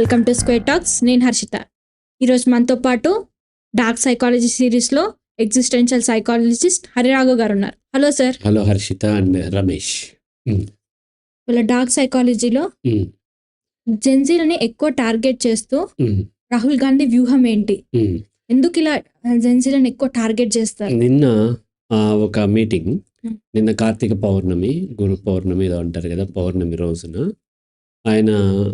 Welcome to square talks నేను హర్షిత ఈరోజు మనతో పాటు డార్క్ సైకాలజీ సిరీస్లో ఎగ్జిస్టెన్షియల్ సైకాలజిస్ట్ హరిరాఘవ్ గారు ఉన్నారు hello sir hello Harshita and Ramesh వీళ్ళ డార్క్ సైకాలజీలో. జెన్జీలని ఎక్కువ టార్గెట్ చేస్తూ. రాహుల్ గాంధీ వ్యూహం ఏంటి. ఎందుకు ఇలా జెన్జీలను ఎక్కువ టార్గెట్ చేస్తారు నిన్న ఒక మీటింగ్. నిన్న కార్తీక పౌర్ణమి గురు పౌర్ణమి ఏదో అంటారు కదా పౌర్ణమి రోజున ఆయన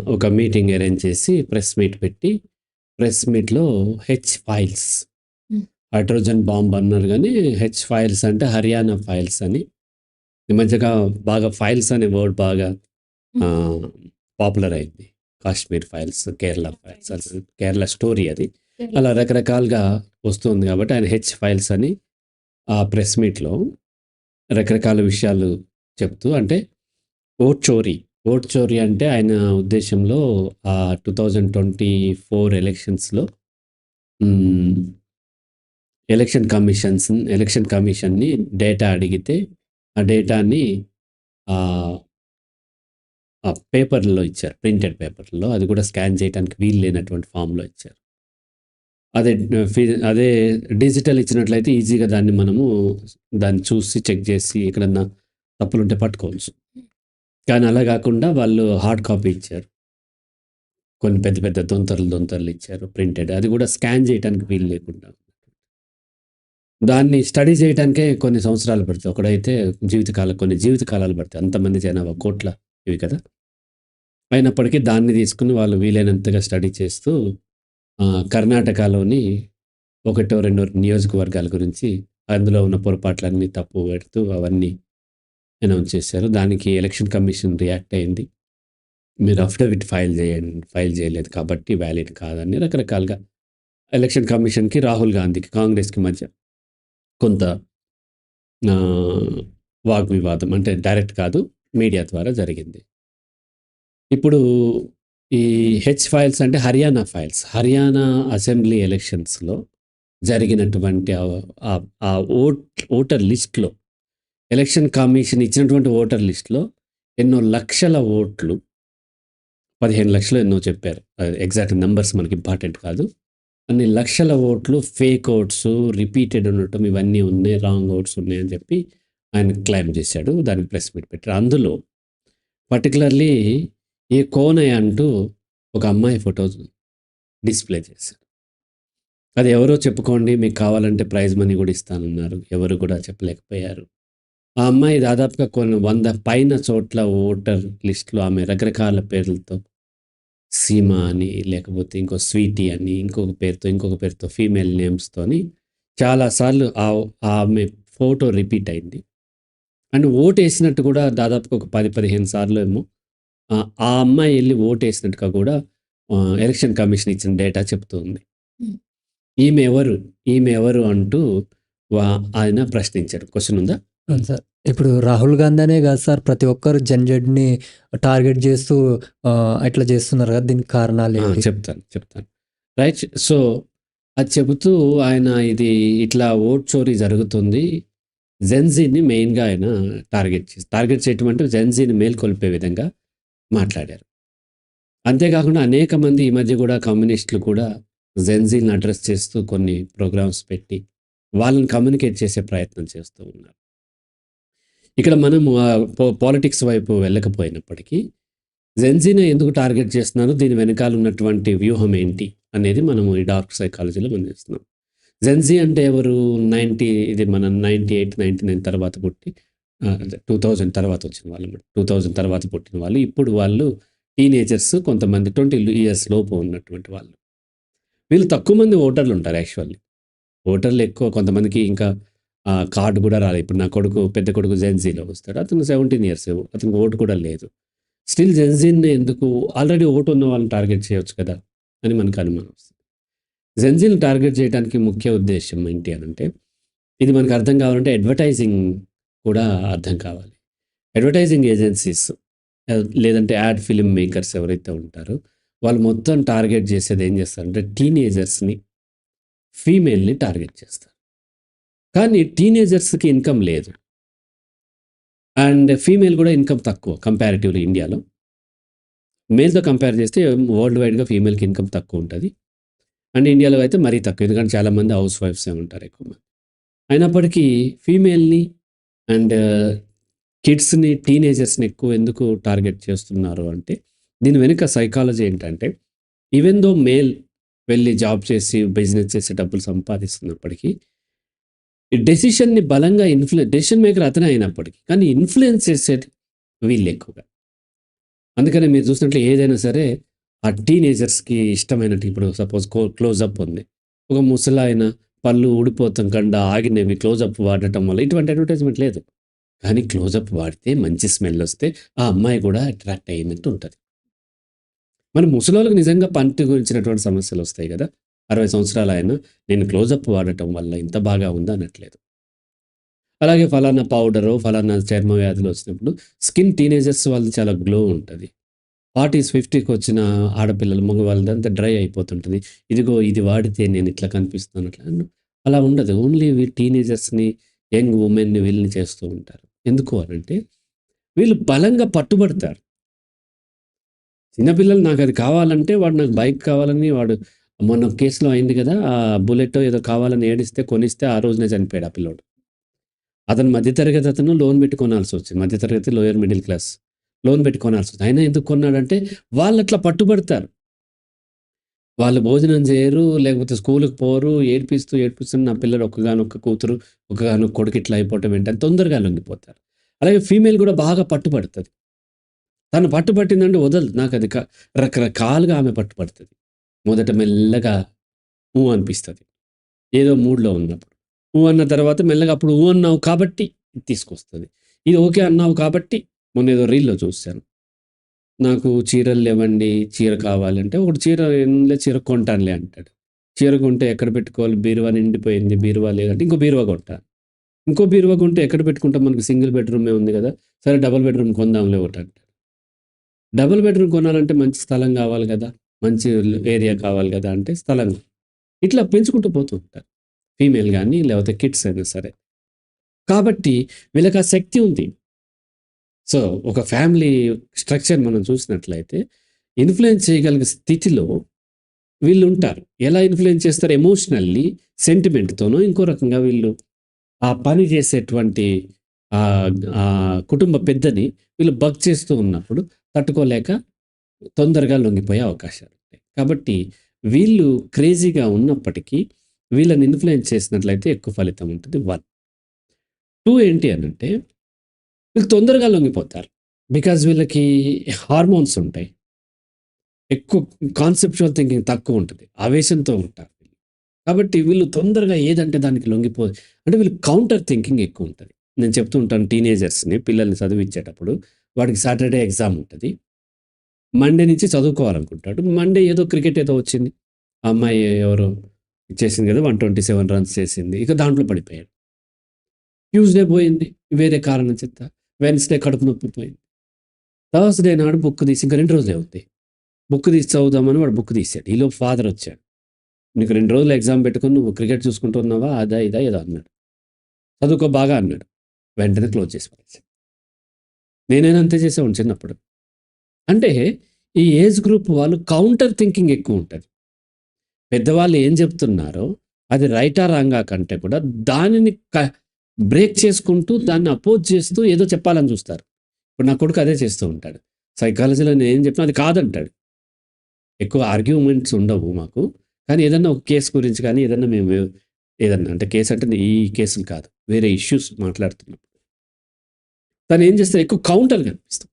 ఒక మీటింగ్ అరేంజ్ చేసి ప్రెస్ మీట్ పెట్టి ప్రెస్ మీట్లో H files Hmm. Hydrogen bomb అన్నారు కానీ హెచ్ ఫైల్స్ అంటే హర్యానా ఫైల్స్ అని. ఈ మధ్యగా బాగా ఫైల్స్ అనే వర్డ్ బాగా పాపులర్ అయింది. Kashmir files Kerala files Kerala story అది. అలా రకరకాలుగా వస్తుంది కాబట్టి ఆయన హెచ్ ఫైల్స్ అని ఆ ప్రెస్ మీట్లో రకరకాల విషయాలు చెప్తూ అంటే ఓట్ చోరీ. ఓట్ చోరీ అంటే ఆయన ఉద్దేశంలో ఆ టూ థౌజండ్ ట్వంటీ ఫోర్ ఎలక్షన్స్లో ఎలక్షన్ కమిషన్స్ ఎలక్షన్ కమిషన్ని డేటా అడిగితే ఆ డేటాని ఆ పేపర్లో ఇచ్చారు ప్రింటెడ్ పేపర్లో. అది కూడా స్కాన్ చేయడానికి వీలు లేనటువంటి ఫామ్లో ఇచ్చారు. అదే అదే డిజిటల్ ఇచ్చినట్లయితే ఈజీగా దాన్ని మనము దాన్ని చూసి చెక్ చేసి ఎక్కడన్నా తప్పులుంటే పట్టుకోవచ్చు. కానీ అలా కాకుండా వాళ్ళు హార్డ్ కాపీ ఇచ్చారు. కొన్ని పెద్ద పెద్ద దొంతరలు దొంతరలు ఇచ్చారు ప్రింటెడ్ అది కూడా స్కాన్ చేయడానికి వీలు లేకుండా. దాన్ని స్టడీ చేయడానికే కొన్ని సంవత్సరాలు పడుతుంది. ఒకడైతే జీవితకాలం కొన్ని జీవితకాలాలు పడతాయి. అంతమంది జనాభా కోట్ల ఇవి కదా. అయినప్పటికీ దాన్ని తీసుకుని వాళ్ళు వీలైనంతగా స్టడీ చేస్తూ కర్ణాటకలోని ఒకటో రెండో నియోజకవర్గాల గురించి అందులో ఉన్న పొరపాట్లన్నీ తప్పు పెడుతూ అవన్నీ అనౌన్స్ చేశారు. దానికి ఎలక్షన్ కమిషన్ రియాక్ట్ అయింది. మీరు అఫిడవిట్ ఫైల్ చేయండి ఫైల్ చేయలేదు కాబట్టి వ్యాలిడ్ కాదని రకరకాలుగా ఎలక్షన్ కమిషన్కి రాహుల్ గాంధీకి కాంగ్రెస్కి మధ్య కొంత వాగ్వివాదం అంటే డైరెక్ట్ కాదు మీడియా ద్వారా జరిగింది. ఇప్పుడు ఈ హెచ్ ఫైల్స్ అంటే హర్యానా ఫైల్స్. హర్యానా అసెంబ్లీ ఎలక్షన్స్లో జరిగినటువంటి ఆ- ఆ ఓట్ ఓటర్ లిస్ట్లో ఎలక్షన్ కమిషన్ ఇచ్చినటువంటి ఓటర్ లిస్ట్లో ఎన్నో లక్షల ఓట్లు పదిహేను లక్షలు ఎన్నో చెప్పారు. ఎగ్జాక్ట్ నెంబర్స్ మనకి ఇంపార్టెంట్ కాదు. అన్ని లక్షల ఓట్లు ఫేక్ ఓట్స్ రిపీటెడ్ ఉండటం ఇవన్నీ ఉన్నాయి రాంగ్ ఓట్స్ ఉన్నాయి అని చెప్పి ఆయన క్లైమ్ చేశాడు. దానికి ప్రెస్ మీట్ పెట్టారు. అందులో పర్టికులర్లీ ఏ కోనయ్య అంటూ ఒక అమ్మాయి ఫోటో డిస్ప్లే చేశారు అది ఎవరో చెప్పుకోండి మీకు కావాలంటే ప్రైజ్ మనీ కూడా ఇస్తానన్నారు. ఎవరు కూడా చెప్పలేకపోయారు. ఆ అమ్మాయి దాదాపుగా కొన్ని వంద పైన చోట్ల ఓటర్ లిస్టులో ఆమె రకరకాల పేర్లతో సీమ అని లేకపోతే ఇంకో స్వీటీ అని ఇంకొక పేరుతో ఇంకొక పేరుతో ఫీమేల్ నేమ్స్తోని చాలాసార్లు ఆ ఆ ఆమె ఫోటో రిపీట్ అయింది. అండ్ ఓటు వేసినట్టు కూడా దాదాపుగా ఒక పది పదిహేను సార్లు ఏమో ఆ అమ్మాయి వెళ్ళి ఓటు వేసినట్టుగా కూడా ఎలక్షన్ కమిషన్ ఇచ్చిన డేటా చెప్తుంది. ఈమె ఎవరు? ఈమె ఎవరు అంటూ ఆయన ప్రశ్నించారు క్వశ్చన్ ఉందా? సార్. ఇప్పుడు రాహుల్ గాంధీ అనే కాదు సార్ ప్రతి ఒక్కరు జన్జెడ్ని టార్గెట్ చేస్తూ ఆ, ఇట్లా చేస్తున్నారు కదా దీనికి కారణాలు చెప్తాను చెప్తాను. రైట్ సో అది చెబుతూ ఆయన ఇది ఇట్లా ఓట్ చోరీ జరుగుతుంది. జెన్జీని మెయిన్గా ఆయన టార్గెట్ చేసి టార్గెట్ చేయటం అంటే జెన్జీని మేల్కొల్పే విధంగా మాట్లాడారు. అంతేకాకుండా అనేక మంది ఈ మధ్య కూడా కమ్యూనిస్టులు కూడా జెన్జీని అడ్రస్ చేస్తూ కొన్ని ప్రోగ్రామ్స్ పెట్టి వాళ్ళని కమ్యూనికేట్ చేసే ప్రయత్నం చేస్తూ ఉన్నారు. ఇక్కడ మనము పాలిటిక్స్ వైపు వెళ్ళకపోయినప్పటికీ జెన్జీని ఎందుకు టార్గెట్ చేస్తున్నారు? దీని వెనకాల ఉన్నటువంటి వ్యూహం ఏంటి? అనేది మనము ఈ డార్క్ సైకాలజీలో మనం చేస్తున్నాం. జెన్జీ అంటే ఎవరు? నైంటీ ఇది మన నైంటీ ఎయిట్ నైంటీ నైన్ తర్వాత పుట్టి టూ థౌజండ్ తర్వాత వచ్చిన వాళ్ళు టూ థౌజండ్ తర్వాత పుట్టిన వాళ్ళు. ఇప్పుడు వాళ్ళు టీనేజర్స్ కొంతమంది ట్వంటీ ఇయర్స్ లోపు ఉన్నటువంటి వాళ్ళు. వీళ్ళు తక్కువ మంది ఓటర్లు ఉంటారు యాక్చువల్లీ. ఓటర్లు ఎక్కువ కొంతమందికి ఇంకా కార్డు కూడా రాలేదు ఇప్పుడు నా కొడుకు పెద్ద కొడుకు జెన్జీలో వస్తాడు. అతను సెవెంటీన్ ఇయర్స్ అతనికి ఓటు కూడా లేదు. స్టిల్ జెన్జీని ఎందుకు? ఆల్రెడీ ఓటు ఉన్న వాళ్ళని టార్గెట్ చేయొచ్చు కదా అని మనకు అనుమానం వస్తుంది. జెన్జీని టార్గెట్ చేయడానికి ముఖ్య ఉద్దేశం ఏంటి అని అంటే ఇది మనకు అర్థం కావాలంటే అడ్వర్టైజింగ్ కూడా అర్థం కావాలి. అడ్వర్టైజింగ్ ఏజెన్సీస్ లేదంటే యాడ్ ఫిలిం మేకర్స్ ఎవరైతే ఉంటారో వాళ్ళు మొత్తం టార్గెట్ చేసేది ఏం చేస్తారంటే టీనేజర్స్ని ఫీమేల్ని టార్గెట్ చేస్తారు. కానీ టీనేజర్స్కి ఇన్కమ్ లేదు. అండ్ ఫీమేల్ కూడా ఇన్కమ్ తక్కువ కంపారిటివ్లీ ఇండియాలో. మేల్తో కంపేర్ చేస్తే వరల్డ్ వైడ్గా ఫీమేల్కి ఇన్కమ్ తక్కువ ఉంటుంది. అండ్ ఇండియాలో అయితే మరీ తక్కువ ఎందుకంటే చాలామంది హౌస్ వైఫ్సే ఉంటారు ఎక్కువ మంది. అయినప్పటికీ ఫీమేల్ని అండ్ కిడ్స్ని టీనేజర్స్ని ఎక్కువ ఎందుకు టార్గెట్ చేస్తున్నారు అంటే దీని వెనుక సైకాలజీ ఏంటంటే ఈవెన్ దో మేల్ వెళ్ళి జాబ్ చేసి బిజినెస్ చేసి డబ్బులు సంపాదిస్తున్నప్పటికీ డెసిషన్ని బలంగా ఇన్ఫ్లు డెసిషన్ మేకర్ అతనే అయినప్పటికీ కానీ ఇన్ఫ్లుయెన్స్ చేసేది వీళ్ళు ఎక్కువగా. అందుకనే మీరు చూసినట్లు ఏదైనా సరే ఆ టీనేజర్స్కి ఇష్టమైనట్టు ఇప్పుడు సపోజ్ క్లోజప్ ఉంది. ఒక ముసలాయన పళ్ళు ఊడిపోతాం కండా ఆగినవి క్లోజప్ వాడటం వల్ల ఇటువంటి అడ్వర్టైజ్మెంట్ లేదు. కానీ క్లోజప్ వాడితే మంచి స్మెల్ వస్తే ఆ అమ్మాయి కూడా అట్రాక్ట్ అయ్యినట్టు ఉంటుంది. మన ముసలోళ్ళకి నిజంగా పంటి గురించినటువంటి సమస్యలు వస్తాయి కదా అరవై సంవత్సరాలు ఆయన నేను క్లోజప్ వాడటం వల్ల ఇంత బాగా ఉంది అనట్లేదు. అలాగే ఫలానా పౌడరు ఫలానా చర్మ వ్యాధులు వచ్చినప్పుడు స్కిన్ టీనేజర్స్ వాళ్ళది చాలా గ్లో ఉంటుంది. ఫార్టీస్ ఫిఫ్టీకి వచ్చిన ఆడపిల్లలు మగవాళ్ళది అంతా డ్రై అయిపోతుంటుంది. ఇదిగో ఇది వాడితే నేను ఇట్లా కనిపిస్తాను అట్లా అలా ఉండదు. ఓన్లీ వీ టీనేజర్స్ని యంగ్ ఉమెన్ని వీళ్ళని చేస్తూ ఉంటారు. ఎందుకు అనంటే వీళ్ళు బలంగా పట్టుబడతారు. చిన్నపిల్లలు నాకు అది కావాలంటే వాడు నాకు బైక్ కావాలని వాడు మొన్న కేసులో అయింది కదా ఆ బుల్లెట్ ఏదో కావాలని ఏడిస్తే కొనిస్తే ఆ రోజునే చనిపోయాడు ఆ పిల్లోడు. అతను మధ్యతరగతి అతను లోన్ పెట్టి కొనాల్సి వచ్చింది. మధ్యతరగతి లోయర్ మిడిల్ క్లాస్. లోన్ పెట్టి కొనాల్సి వచ్చింది. అయినా ఎందుకు కొన్నాడంటే వాళ్ళు అట్లా పట్టుబడతారు. వాళ్ళు భోజనం చేయరు లేకపోతే స్కూల్కి పోరు ఏడ్పిస్తూ ఏడ్పిస్తూ నా పిల్లలు ఒక్కగానొక్క కూతురు ఒక్కగానొక్క కొడుకు ఇట్లా అయిపోవటం ఏంటని తొందరగా లొంగిపోతారు. అలాగే ఫీమేల్ కూడా బాగా పట్టుబడుతుంది. తను పట్టుబట్టిందంటే వదలదు. నాకు అది రకరకాలుగా ఆమె పట్టుబడుతుంది. మొదట మెల్లగా ఊ అనిపిస్తుంది. ఏదో మూడ్లో ఉన్నప్పుడు. ఊ అన్న తర్వాత మెల్లగా అప్పుడు ఊ అన్నావు కాబట్టి తీసుకొస్తుంది. ఇది ఓకే అన్నావు కాబట్టి మొన్న ఏదో రీల్లో చూశాను. నాకు చీరలు లేవండి చీర కావాలంటే ఒకటి చీర ఏంలే చీర కొంటానులే అంటాడు. చీర కొంటే ఎక్కడ పెట్టుకోవాలి? బీరువా నిండిపోయింది బీరువా లేదంటే ఇంకో బీరువా కొంటాను ఇంకో బీరువా కొంటే ఎక్కడ పెట్టుకుంటాం? మనకి సింగిల్ బెడ్రూమే ఉంది కదా సరే డబుల్ బెడ్రూమ్ కొందాంలే ఒకటి అంటాడు. డబుల్ బెడ్రూమ్ కొనాలంటే మంచి స్థలం కావాలి కదా. మంచి ఏరియా కావాలి కదా అంటే స్థలం. ఇట్లా పెంచుకుంటూ పోతూ ఉంటారు. ఫీమేల్ కానీ లేకపోతే కిడ్స్ అయినా సరే. కాబట్టి వీళ్ళకి ఆ శక్తి ఉంది. సో ఒక ఫ్యామిలీ స్ట్రక్చర్ మనం చూసినట్లయితే ఇన్ఫ్లుయెన్స్ చేయగలిగే స్థితిలో వీళ్ళు ఉంటారు. ఎలా ఇన్ఫ్లుయెన్స్ చేస్తారు? ఎమోషనల్లీ సెంటిమెంట్తోనో ఇంకో రకంగా వీళ్ళు ఆ పని చేసేటువంటి ఆ కుటుంబ పెద్దని వీళ్ళు బగ్ చేస్తూ ఉన్నప్పుడు తట్టుకోలేక తొందరగా లొంగిపోయే అవకాశాలు ఉంటాయి. కాబట్టి వీళ్ళు క్రేజీగా ఉన్నప్పటికీ వీళ్ళని ఇన్ఫ్లుయెన్స్ చేసినట్లయితే ఎక్కువ ఫలితం ఉంటుంది వన్. టూ ఏంటి అని అంటే వీళ్ళు తొందరగా లొంగిపోతారు. బికాజ్ వీళ్ళకి హార్మోన్స్ ఉంటాయి. ఎక్కువ కాన్సెప్చువల్ థింకింగ్ తక్కువ ఉంటుంది. ఆవేశంతో ఉంటారు కాబట్టి వీళ్ళు తొందరగా ఏదంటే దానికి లొంగిపో అంటే వీళ్ళు కౌంటర్ థింకింగ్ ఎక్కువ ఉంటుంది. నేను చెప్తూ ఉంటాను టీనేజర్స్ని పిల్లల్ని చదివించేటప్పుడు. వాడికి సాటర్డే ఎగ్జామ్ ఉంటుంది. మండే నుంచి చదువుకోవాలనుకుంటాడు మండే ఏదో క్రికెట్ ఏదో వచ్చింది. అమ్మాయి ఎవరో చేసింది కదా వన్ ట్వంటీ సెవెన్ రన్స్ చేసింది. ఇక దాంట్లో పడిపోయాడు. ట్యూస్డే పోయింది. వేరే కారణం చెత్త వెన్స్డే కడుపు నొప్పి పోయింది. థర్స్డే నాడు బుక్ తీసి ఇంకా రెండు రోజులే అవుతాయి బుక్ తీసి చదువుదామని వాడు బుక్ తీసాడు ఈలో ఫాదర్ వచ్చాడు. నీకు రెండు రోజులు ఎగ్జామ్ పెట్టుకుని నువ్వు క్రికెట్ చూసుకుంటున్నావా? అదా ఇదా ఏదో అన్నాడు. చదువుకో బాగా అన్నాడు. వెంటనే క్లోజ్ చేసి పడేసాడు నేనైనా అంతే చేసేవాడిని చిన్నప్పుడు. అంటే ఈ ఏజ్ గ్రూప్ వాళ్ళు కౌంటర్ థింకింగ్ ఎక్కువ ఉంటుంది. పెద్దవాళ్ళు ఏం చెప్తున్నారో అది రైటా రాంగా కంటే కూడా దానిని బ్రేక్ చేసుకుంటూ దాన్ని అపోజ్ చేస్తూ ఏదో చెప్పాలని చూస్తారు. ఇప్పుడు నా కొడుకు అదే చేస్తూ ఉంటాడు. సైకాలజీలో నేను ఏం చెప్పినా అది కాదంటాడు. ఎక్కువ ఆర్గ్యుమెంట్స్ ఉండవు మాకు. కానీ ఏదన్నా ఒక కేసు గురించి కానీ ఏదన్నా మేము ఏదన్నా అంటే కేసు అంటే ఈ కేసులు కాదు. వేరే ఇష్యూస్ మాట్లాడుతున్నాం తను ఏం చేస్తారు ఎక్కువ కౌంటర్ కనిపిస్తుంది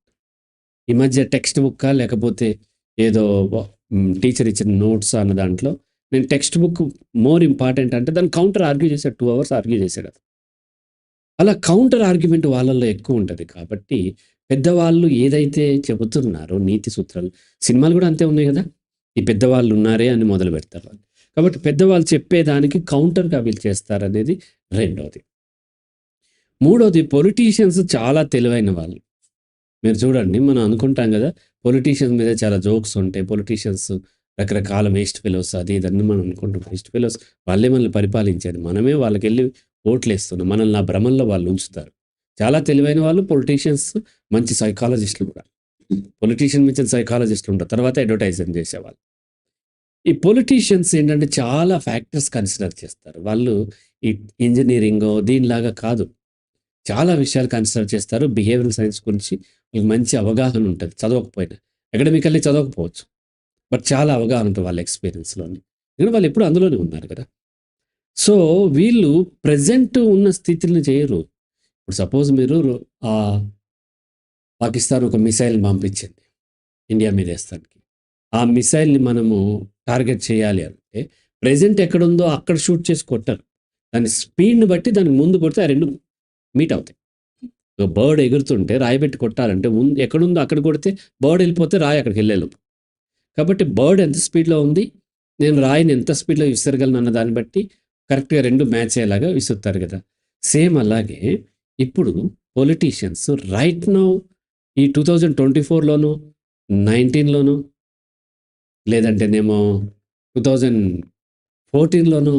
ఈ మధ్య టెక్స్ట్ బుక్ లేకపోతే ఏదో టీచర్ ఇచ్చిన నోట్స్ అన్న దాంట్లో నేను టెక్స్ట్ బుక్ మోర్ ఇంపార్టెంట్ అంటే దాన్ని కౌంటర్ ఆర్గ్యూ చేశాడు టూ అవర్స్ ఆర్గ్యూ చేశాడు అది అలా కౌంటర్ ఆర్గ్యుమెంట్ వాళ్ళల్లో ఎక్కువ ఉంటుంది కాబట్టి పెద్దవాళ్ళు ఏదైతే చెబుతున్నారో నీతి సూత్రాలు సినిమాలు కూడా అంతే ఉన్నాయి కదా? ఈ పెద్దవాళ్ళు ఉన్నారే అని మొదలు పెడతారు వాళ్ళు. కాబట్టి పెద్దవాళ్ళు చెప్పేదానికి కౌంటర్గా వీళ్ళు చేస్తారనేది రెండవది మూడవది పొలిటీషియన్స్ చాలా తెలివైన వాళ్ళు. మీరు చూడండి మనం అనుకుంటాం కదా పొలిటీషియన్స్ మీద చాలా జోక్స్ ఉంటాయి. పొలిటీషియన్స్ రకరకాల వేస్ట్ ఫెలోస్ అది ఇదన్నీ మనం అనుకుంటాం. వేస్ట్ ఫెలోస్ వాళ్ళే మనల్ని పరిపాలించేది. మనమే వాళ్ళకి వెళ్ళి ఓట్లు వేస్తున్నాం మనల్ని ఆ భ్రమంలో వాళ్ళు ఉంచుతారు. చాలా తెలివైన వాళ్ళు పొలిటీషియన్స్ మంచి సైకాలజిస్టులు కూడా. పొలిటీషియన్ మించిన సైకాలజిస్టులు ఉంటారు. తర్వాత అడ్వర్టైజింగ్ చేసేవాళ్ళు. ఈ పొలిటీషియన్స్ ఏంటంటే చాలా ఫ్యాక్టర్స్ కన్సిడర్ చేస్తారు. వాళ్ళు ఈ ఇంజనీరింగ్ దీనిలాగా కాదు. చాలా విషయాలు కన్సిడర్ చేస్తారు. బిహేవియర్ సైన్స్ గురించి మీకు మంచి అవగాహన ఉంటుంది. చదవకపోయినా అకాడమికల్లీ చదవకపోవచ్చు. బట్ చాలా అవగాహన ఉంటుంది వాళ్ళ ఎక్స్పీరియన్స్లోని. ఎందుకంటే వాళ్ళు ఎప్పుడు అందులోనే ఉన్నారు కదా. సో వీళ్ళు ప్రజెంట్ ఉన్న స్థితిని చేయరు. ఇప్పుడు సపోజ్ మీరు పాకిస్తాన్ ఒక మిసైల్ పంపించింది. ఇండియా మీద వేస్తానికి. ఆ మిసైల్ని మనము టార్గెట్ చేయాలి అంటే ప్రజెంట్ ఎక్కడుందో అక్కడ షూట్ చేసి కొట్టారు. దాని స్పీడ్ని బట్టి దానికి ముందు కొడితే ఆ రెండు మీట్ అవుతాయి. ఒక బర్డ్ ఎగురుతుంటే రాయి పెట్టి కొట్టాలంటే ముందు ఎక్కడుందో అక్కడ కొడితే బర్డ్ వెళ్ళిపోతే రాయి అక్కడికి వెళ్ళేలు కాబట్టి బర్డ్ ఎంత స్పీడ్లో ఉంది? నేను రాయిని ఎంత స్పీడ్లో విసరగలను అన్న దాన్ని బట్టి కరెక్ట్గా రెండు మ్యాచ్ అయ్యేలాగా విసురుతారు కదా! సేమ్ అలాగే ఇప్పుడు పొలిటీషియన్స్ రైట్ నౌ ఈ టూ థౌజండ్ ట్వంటీ ఫోర్లోను నైన్టీన్లోను లేదంటేనేమో టూ థౌజండ్ ఫోర్టీన్లోను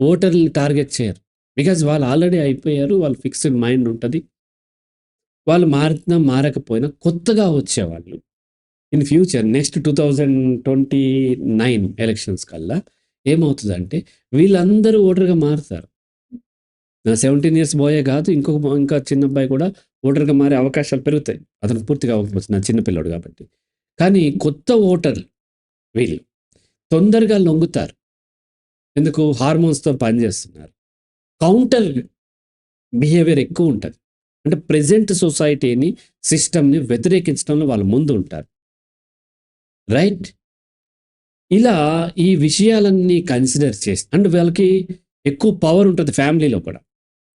ఓటర్ని టార్గెట్ చేయరు. బికాజ్ వాళ్ళు ఆల్రెడీ అయిపోయారు వాళ్ళు ఫిక్స్డ్ మైండ్ ఉంటుంది. వాళ్ళు మారినా మారకపోయినా కొత్తగా వచ్చేవాళ్ళు. In future next two thousand twenty nine elections కల్లా ఏమవుతుందంటే వీళ్ళందరూ ఓటర్గా మారుతారు. నా సెవెంటీన్ ఇయర్స్ బాయే కాదు ఇంకొక ఇంకా చిన్న అబ్బాయి కూడా ఓటర్గా మారే అవకాశాలు పెరుగుతాయి. అతను పూర్తిగా అవ్వకపోవచ్చు నా చిన్న పిల్లడు కాబట్టి. కానీ కొత్త ఓటర్ వీళ్ళు తొందరగా లొంగుతారు. ఎందుకు? హార్మోన్స్తో పనిచేస్తున్నారు. కౌంటర్ బిహేవియర్ ఎక్కువ ఉంటుంది. అంటే ప్రజెంట్ సొసైటీని సిస్టమ్ని వ్యతిరేకించడంలో వాళ్ళు ముందు ఉంటారు. రైట్ ఇలా ఈ విషయాలన్నీ కన్సిడర్ చేసి అండ్ వాళ్ళకి ఎక్కువ పవర్ ఉంటుంది ఫ్యామిలీలో కూడా.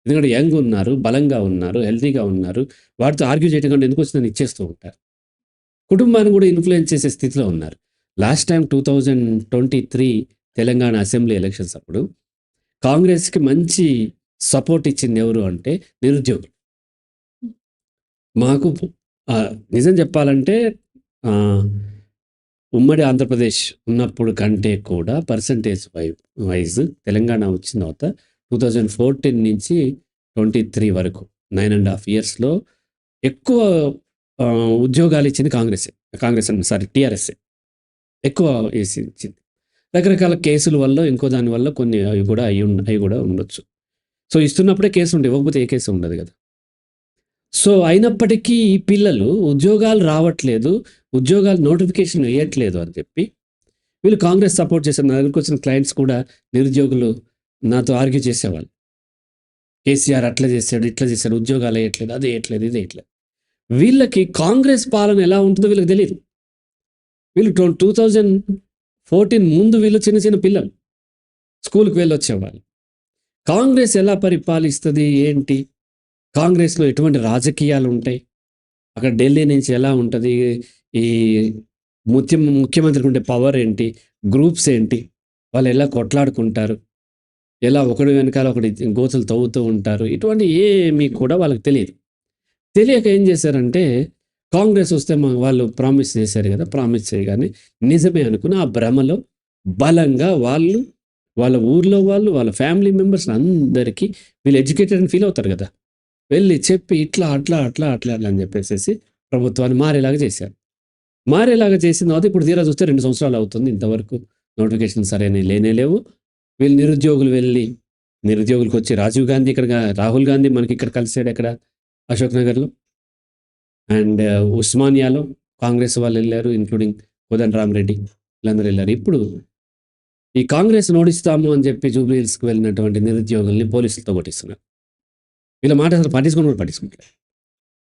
ఎందుకంటే యంగ్ ఉన్నారు బలంగా ఉన్నారు హెల్తీగా ఉన్నారు. వాటితో ఆర్గ్యూ చేయడం కంటే ఎందుకు వచ్చిందని ఇచ్చేస్తూ ఉంటారు. కుటుంబాన్ని కూడా ఇన్ఫ్లుయెన్స్ చేసే స్థితిలో ఉన్నారు. Last time two thousand twenty three Telangana assembly elections అప్పుడు కాంగ్రెస్కి మంచి సపోర్ట్ ఇచ్చింది ఎవరు అంటే నిరుద్యోగులు. మాకు నిజం చెప్పాలంటే ఉమ్మడి ఆంధ్రప్రదేశ్ ఉన్నప్పుడు కంటే కూడా పర్సంటేజ్ వై వైజ్ తెలంగాణ వచ్చిన తర్వాత టూ థౌజండ్ ఫోర్టీన్ నుంచి ట్వంటీ త్రీ వరకు నైన్ అండ్ హాఫ్ ఇయర్స్లో ఎక్కువ ఉద్యోగాలు ఇచ్చింది కాంగ్రెస్ కాంగ్రెస్ అని సారీ టీఆర్ఎస్ఏ. ఎక్కువ వేసి ఇచ్చింది. రకరకాల కేసుల వల్ల ఇంకో దాని వల్ల కొన్ని అవి కూడా అయి అవి కూడా ఉండొచ్చు. సో ఇస్తున్నప్పుడే కేసు ఉండే ఇవ్వకపోతే ఏ కేసు ఉండదు కదా. సో అయినప్పటికీ ఈ పిల్లలు ఉద్యోగాలు రావట్లేదు ఉద్యోగాలు నోటిఫికేషన్ వేయట్లేదు అని చెప్పి వీళ్ళు కాంగ్రెస్ సపోర్ట్ చేశారు నా దగ్గరికి వచ్చిన క్లయింట్స్ కూడా నిరుద్యోగులు నాతో ఆర్గ్యూ చేసేవాళ్ళు. కేసీఆర్ అట్లా చేశాడు ఇట్లా చేశాడు ఉద్యోగాలు వేయట్లేదు అది వేయట్లేదు ఇది వేయట్లేదు వీళ్ళకి కాంగ్రెస్ పాలన ఎలా ఉంటుందో వీళ్ళకి తెలియదు వీళ్ళు టూ టూ థౌజండ్ ఫోర్టీన్ ముందు వీళ్ళు చిన్న చిన్న పిల్లలు. స్కూల్కి వెళ్ళొచ్చేవాళ్ళు. కాంగ్రెస్ ఎలా పరిపాలిస్తుంది ఏంటి? కాంగ్రెస్లో ఎటువంటి రాజకీయాలు ఉంటాయి? అక్కడ ఢిల్లీ నుంచి ఎలా ఉంటుంది? ఈ ముఖ్య ముఖ్యమంత్రికి ఉండే పవర్ ఏంటి? గ్రూప్స్ ఏంటి? వాళ్ళు ఎలా కొట్లాడుకుంటారు? ఎలా ఒకడు వెనకాల ఒకటి గోతులు తవ్వుతూ ఉంటారు? ఇటువంటి ఏమీ కూడా వాళ్ళకి తెలియదు. తెలియక ఏం చేశారంటే కాంగ్రెస్ వస్తే మా వాళ్ళు ప్రామిస్ చేశారు కదా ప్రామిస్ చేయగానే నిజమే అనుకుని ఆ భ్రమలో బలంగా వాళ్ళు వాళ్ళ ఊర్లో వాళ్ళు వాళ్ళ ఫ్యామిలీ మెంబర్స్ అందరికీ వీళ్ళు ఎడ్యుకేటెడ్ అని ఫీల్ అవుతారు కదా. వెళ్ళి చెప్పి ఇట్లా అట్లా అట్లా అట్లా అట్లా అని చెప్పేసి ప్రభుత్వాన్ని మారేలాగా చేశారు. మారేలాగా చేసిన తర్వాత ఇప్పుడు తీరా చూస్తే రెండు సంవత్సరాలు అవుతుంది ఇంతవరకు నోటిఫికేషన్ సరైన లేనే లేవు. వీళ్ళు నిరుద్యోగులు వెళ్ళి నిరుద్యోగులకు వచ్చి రాజీవ్ గాంధీ ఇక్కడ రాహుల్ గాంధీ మనకి ఇక్కడ కలిసాడు ఎక్కడ? అశోక్ నగర్లో. అండ్ ఉస్మానియాలో కాంగ్రెస్ వాళ్ళు వెళ్ళారు ఇంక్లూడింగ్ కోదన్ రామరెడ్డి వీళ్ళందరూ వెళ్ళారు. ఇప్పుడు ఈ కాంగ్రెస్ నోడిస్తాము అని చెప్పి జూబ్లీహిల్స్కి వెళ్ళినటువంటి నిరుద్యోగుల్ని పోలీసులతో కొట్టిస్తున్నారు. వీళ్ళ మాట అసలు పట్టించుకుని కూడా పట్టించుకుంటారు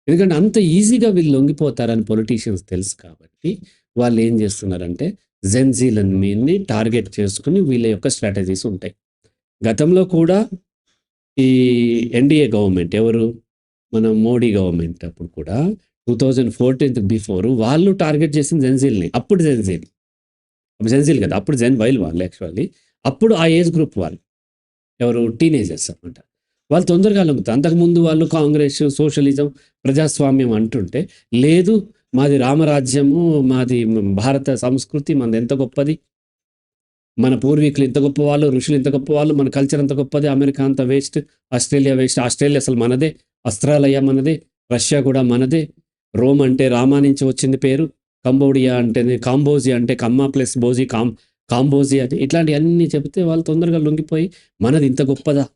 ఎందుకంటే అంత ఈజీగా వీళ్ళు లొంగిపోతారని పొలిటీషియన్స్ తెలుసు కాబట్టి వాళ్ళు ఏం చేస్తున్నారంటే జెన్జీలను మీన్ని టార్గెట్ చేసుకుని వీళ్ళ యొక్క స్ట్రాటజీస్ ఉంటాయి. గతంలో కూడా ఈ ఎన్డీఏ గవర్నమెంట్ ఎవరు? మన మోడీ గవర్నమెంట్ అప్పుడు కూడా టూ థౌజండ్ ఫోర్టీన్త్ బిఫోర్ వాళ్ళు టార్గెట్ చేసిన జెన్జీల్ని అప్పుడు జెన్జీల్ జెన్జీల్ కదా. అప్పుడు జెన్ వైల్ వాళ్ళు యాక్చువల్లీ అప్పుడు ఆ ఏజ్ గ్రూప్ వాళ్ళు. ఎవరు? టీనేజర్స్ అనమాట వాళ్ళు తొందరగా లొంగుతారు. అంతకుముందు వాళ్ళు కాంగ్రెస్ సోషలిజం ప్రజాస్వామ్యం అంటుంటే లేదు మాది రామరాజ్యము మాది భారత సంస్కృతి మనది ఎంత గొప్పది? మన పూర్వీకులు ఇంత గొప్ప వాళ్ళు ఋషులు ఇంత గొప్ప వాళ్ళు మన కల్చర్ అంత గొప్పది అమెరికా అంత వేస్ట్ ఆస్ట్రేలియా వేస్ట్ ఆస్ట్రేలియా అసలు మనదే ఆస్ట్రాలయ మనదే రష్యా కూడా మనదే రోమ్ అంటే రామా నుంచి వచ్చింది పేరు కంబోడియా అంటేనే కాంబోజియా అంటే కమ్మా ప్లస్ బోజీ కాం కాంబోజియా అని ఇట్లాంటివన్నీ చెబితే వాళ్ళు తొందరగా లొంగిపోయి మనది ఇంత గొప్పదా?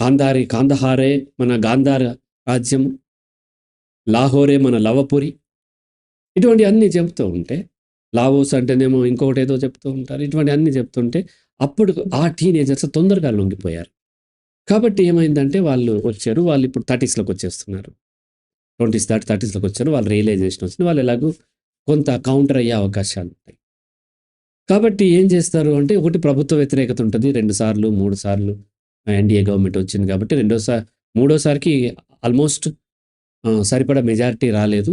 కాందారి కాందహారే మన గాంధార రాజ్యం లాహోరే మన లవపురి. ఇటువంటి అన్నీ చెప్తూ ఉంటే లావోస్ అంటేనేమో ఇంకొకటి ఏదో చెప్తూ ఉంటారు. ఇటువంటి అన్నీ చెప్తుంటే అప్పుడు ఆ టీనేజర్స్ తొందరగా లొంగిపోయారు. కాబట్టి ఏమైందంటే వాళ్ళు వచ్చారు. వాళ్ళు ఇప్పుడు థర్టీస్లోకి వచ్చేస్తున్నారు. ట్వంటీస్ థర్టీ థర్టీస్లోకి వచ్చారు. వాళ్ళు రియలైజేషన్ వచ్చింది. వాళ్ళు ఎలాగో కొంత కౌంటర్ అయ్యే అవకాశాలు ఉంటాయి. కాబట్టి ఏం చేస్తారు అంటే ఒకటి ప్రభుత్వ వ్యతిరేకత ఉంటుంది. రెండు సార్లు మూడు సార్లు ఎన్డీఏ గవర్నమెంట్ వచ్చింది కాబట్టి రెండోసారి మూడోసారికి ఆల్మోస్ట్ సరిపడా మెజారిటీ రాలేదు.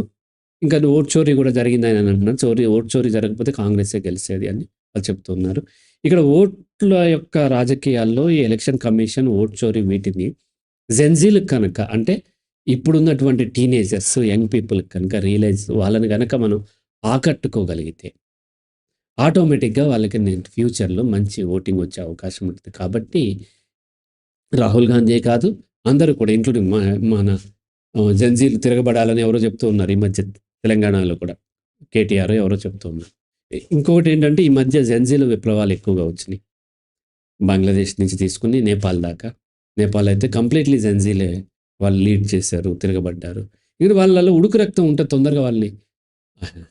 ఇంకా ఓట్ చోరీ కూడా జరిగింది అని అంటున్నారు. చోరీ ఓట్ చోరీ జరగకపోతే కాంగ్రెసే గెలిచేది అని వాళ్ళు చెప్తున్నారు. ఇక్కడ ఓట్ల యొక్క రాజకీయాల్లో ఈ ఎలక్షన్ కమిషన్ ఓట్ చోరీ వీటిని జెన్జీలు కనుక అంటే ఇప్పుడున్నటువంటి టీనేజర్స్ యంగ్ పీపుల్ కనుక రియలైజ్ వాళ్ళని కనుక మనం ఆకట్టుకోగలిగితే ఆటోమేటిక్గా వాళ్ళకి నేను ఫ్యూచర్లో మంచి ఓటింగ్ వచ్చే అవకాశం ఉంటుంది. కాబట్టి రాహుల్ గాంధీ కాదు అందరూ కూడా ఇంక్లూడింగ్ మన జంజీలు తిరగబడాలని ఎవరో చెప్తూ ఉన్నారు. ఈ మధ్య తెలంగాణలో కూడా కేటీఆర్ ఎవరో చెప్తూ ఉన్నారు. ఇంకొకటి ఏంటంటే ఈ మధ్య జంజీలు విప్లవాలు ఎక్కువగా వచ్చినాయి. బంగ్లాదేశ్ నుంచి తీసుకుని నేపాల్ దాకా. నేపాల్ అయితే కంప్లీట్లీ జంజీలే వాళ్ళు లీడ్ చేశారు తిరగబడ్డారు. ఇక్కడ వాళ్ళలో ఉడుకు రక్తం ఉంటే తొందరగా వాళ్ళని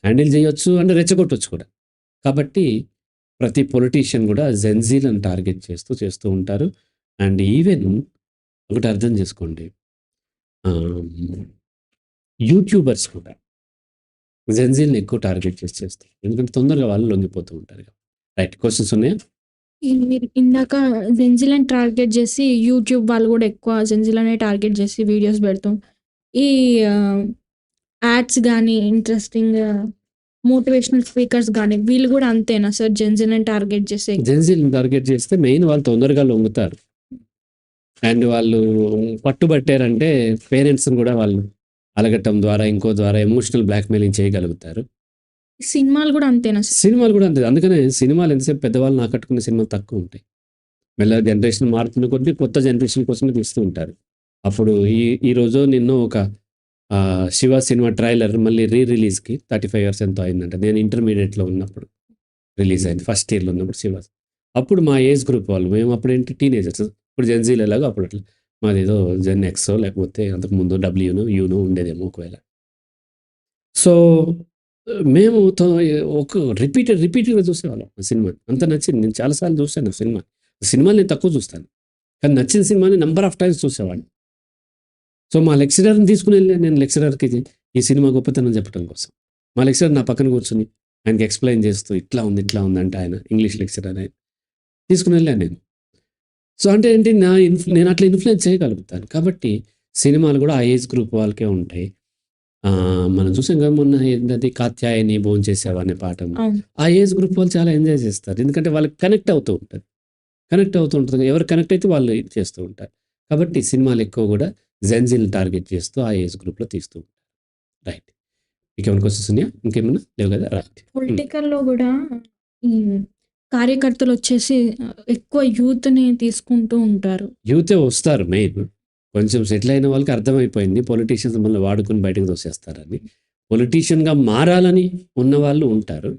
హ్యాండిల్ చేయొచ్చు అంటే రెచ్చగొట్టవచ్చు కూడా. కాబట్టి ప్రతి పొలిటీషియన్ కూడా జెన్జీలను టార్గెట్ చేస్తూ చేస్తూ ఉంటారు. అండ్ ఈవెన్ ఒకటి అర్థం చేసుకోండి. యూట్యూబర్స్ కూడా జెన్జీల్ని ఎక్కువ టార్గెట్ చేసి చేస్తారు. ఎందుకంటే తొందరగా వాళ్ళు లొంగిపోతూ ఉంటారు. రైట్ క్వశ్చన్స్ ఉన్నాయా? మీరు ఇందాక జెంజిలని టార్గెట్ చేసి యూట్యూబ్ వాళ్ళు కూడా ఎక్కువ జెంజిలనే టార్గెట్ చేసి వీడియోస్ పెడతాం. ఈ యాడ్స్ కానీ ఇంట్రెస్టింగ్ మోటివేషనల్ స్పీకర్స్ కానీ వీళ్ళు కూడా అంతేనా సార్? జెన్జిలని టార్గెట్ చేసే జెంజిల్ టార్గెట్ చేస్తే మెయిన్ వాళ్ళు తొందరగా లొంగుతారు. అండ్ వాళ్ళు పట్టుబట్టారంటే పేరెంట్స్ని కూడా వాళ్ళు అలగటం ద్వారా ఇంకో ద్వారా ఎమోషనల్ బ్లాక్మెయిలింగ్ చేయగలుగుతారు. సినిమాలు కూడా అంతేనా సినిమాలు కూడా అంతే. అందుకనే సినిమాలు ఎంతసేపు పెద్దవాళ్ళని ఆకట్టుకునే సినిమాలు తక్కువ ఉంటాయి. మెల్ల జనరేషన్ మారుతున్న కొద్దీ కొత్త జనరేషన్ కోసమే తీస్తూ ఉంటారు. అప్పుడు ఈ ఈరోజు నిన్న ఒక శివ సినిమా ట్రైలర్ మళ్ళీ రీ రిలీజ్కి థర్టీ ఫైవ్ ఇయర్స్ ఎంతో అయిందంట. నేను ఇంటర్మీడియట్లో ఉన్నప్పుడు రిలీజ్ అయింది. ఫస్ట్ ఇయర్లో ఉన్నప్పుడు శివ. అప్పుడు మా ఏజ్ గ్రూప్ వాళ్ళు మేము అప్పుడు ఏంటి? టీనేజర్స్ ఇప్పుడు జెన్జీలు ఎలాగో అప్పుడు అట్లా. మాది ఏదో జెన్ ఎక్సో లేకపోతే అంతకుముందు డబ్ల్యూనో యూనో ఉండేదేమో ఒకవేళ. సో మేము ఒక రిపీటెడ్ రిపీటెడ్గా చూసేవాళ్ళం సినిమా. అంత నచ్చింది. నేను చాలాసార్లు చూశాను ఆ సినిమా. సినిమాలు నేను తక్కువ చూస్తాను. కానీ నచ్చిన సినిమాని నెంబర్ ఆఫ్ టైమ్స్ చూసేవాడిని. సో మా లెక్చరర్ని తీసుకుని వెళ్ళి నేను లెక్చరర్కి ఈ సినిమా గొప్పతనం చెప్పడం కోసం. మా లెక్చరర్ నా పక్కన కూర్చొని ఆయనకి ఎక్స్ప్లెయిన్ చేస్తూ ఇట్లా ఉంది ఇట్లా ఉంది అంటే ఆయన ఇంగ్లీష్ లెక్చరర్ ఆయన. తీసుకుని వెళ్ళాను నేను. సో అంటే ఏంటి నా ఇన్ఫ్ నేను అట్లా ఇన్ఫ్లుయెన్స్ చేయగలుగుతాను. కాబట్టి సినిమాలు కూడా ఆ ఏజ్ గ్రూప్ వాళ్ళకే ఉంటాయి. ఆ, మనం చూసాం కదా మొన్న ఏంటది? కాత్యాయని భోజనం చేసావా అనే పాట. అవును. ఆ ఏజ్ గ్రూప్ వాళ్ళు చాలా ఎంజాయ్ చేస్తారు. ఎందుకంటే వాళ్ళకి కనెక్ట్ అవుతూ ఉంటుంది. కనెక్ట్ అవుతూ ఉంటుంది. ఎవరు కనెక్ట్ అయితే వాళ్ళు ఇది చేస్తూ ఉంటారు. కాబట్టి సినిమాలు ఎక్కువ కూడా జెన్జిల్ టార్గెట్ చేస్తూ ఆ ఏజ్ గ్రూప్లో తీస్తూ ఉంటారు. రైట్. ఇంకేమైనా క్వశ్చన్స్ ఉన్నాయా? ఇంకేమైనా లేవు కదా? రైట్. పొలిటికల్లో కూడా ఈ కార్యకర్తలు వచ్చేసి ఎక్కువ యూత్ని తీసుకుంటూ ఉంటారు. యూతే వస్తారు మెయిన్. కొంచెం సెటిల్ అయిన వాళ్ళకి అర్థమైపోయింది. పొలిటీషియన్స్ మళ్ళీ వాడుకుని బయటకు తోసేస్తారని. పొలిటీషియన్గా మారాలని ఉన్న వాళ్ళు ఉంటారు.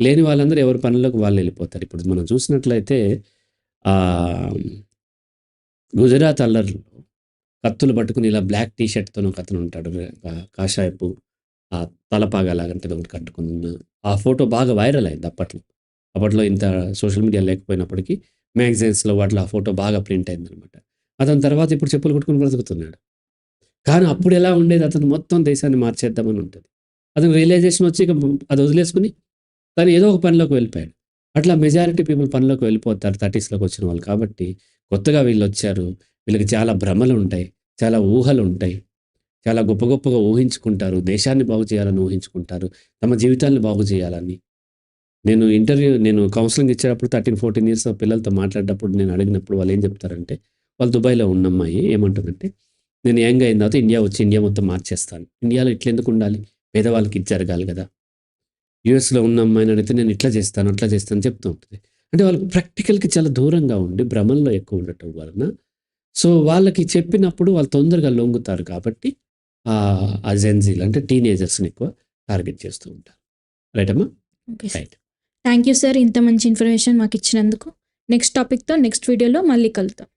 లేని వాళ్ళందరూ ఎవరి పనులకు వాళ్ళు వెళ్ళిపోతారు. ఇప్పుడు మనం చూసినట్లయితే గుజరాత్ అల్లర్లో కత్తులు పట్టుకుని ఇలా బ్లాక్ టీ షర్ట్తో ఒక అతను ఉంటాడు. కాషాయపు ఆ తలపాగా లాగంటే ఒకటి కట్టుకుని ఆ ఫోటో బాగా వైరల్ అయింది అప్పట్లో. అప్పట్లో ఇంత సోషల్ మీడియా లేకపోయినప్పటికీ మ్యాగజైన్స్లో వాటిలో ఆ ఫోటో బాగా ప్రింట్ అయింది అనమాట అతని తర్వాత ఇప్పుడు చెప్పులు కొట్టుకుని బ్రతుకుతున్నాడు కానీ అప్పుడు ఎలా ఉండేది? అతను మొత్తం దేశాన్ని మార్చేద్దామని ఉంటుంది. అతను రియలైజేషన్ వచ్చి ఇక అది వదిలేసుకుని తను ఏదో ఒక పనిలోకి వెళ్ళిపోయాడు. అట్లా మెజారిటీ పీపుల్ పనిలోకి వెళ్ళిపోతారు థర్టీస్లోకి వచ్చిన వాళ్ళు కాబట్టి కొత్తగా వీళ్ళు వచ్చారు. వీళ్ళకి చాలా భ్రమలు ఉంటాయి. చాలా ఊహలు ఉంటాయి. చాలా గొప్ప గొప్పగా ఊహించుకుంటారు. దేశాన్ని బాగు చేయాలని ఊహించుకుంటారు. తమ జీవితాన్ని బాగు చేయాలని. నేను ఇంటర్వ్యూ నేను కౌన్సిలింగ్ ఇచ్చేటప్పుడు థర్టీన్ ఫోర్టీన్ ఇయర్స్ పిల్లలతో మాట్లాడేటప్పుడు నేను అడిగినప్పుడు వాళ్ళు ఏం చెప్తారంటే వాళ్ళు దుబాయ్లో ఉన్న అమ్మాయి ఏమంటుందంటే నేను యంగ్ అయిన తర్వాత ఇండియా వచ్చి ఇండియా మొత్తం మార్చేస్తాను. ఇండియాలో ఇట్లా ఎందుకు ఉండాలి? పేదవాళ్ళకి ఇది జరగాలి కదా. యూఎస్లో ఉన్న అమ్మాయిని అడిగితే నేను ఇట్లా చేస్తాను అట్లా చేస్తాను చెప్తూ ఉంటుంది. అంటే వాళ్ళు ప్రాక్టికల్కి చాలా దూరంగా ఉండి భ్రమంలో ఎక్కువ ఉండటం వలన సో వాళ్ళకి చెప్పినప్పుడు వాళ్ళు తొందరగా లొంగుతారు కాబట్టి ఆ జెన్జీలు అంటే టీనేజర్స్ని ఎక్కువ టార్గెట్ చేస్తూ ఉంటారు. రైట్ అమ్మా? రైట్. థ్యాంక్ యూ సార్ ఇంత మంచి ఇన్ఫర్మేషన్ మాకు ఇచ్చినందుకు. నెక్స్ట్ టాపిక్తో నెక్స్ట్ వీడియోలో మళ్ళీ కలుద్దాం.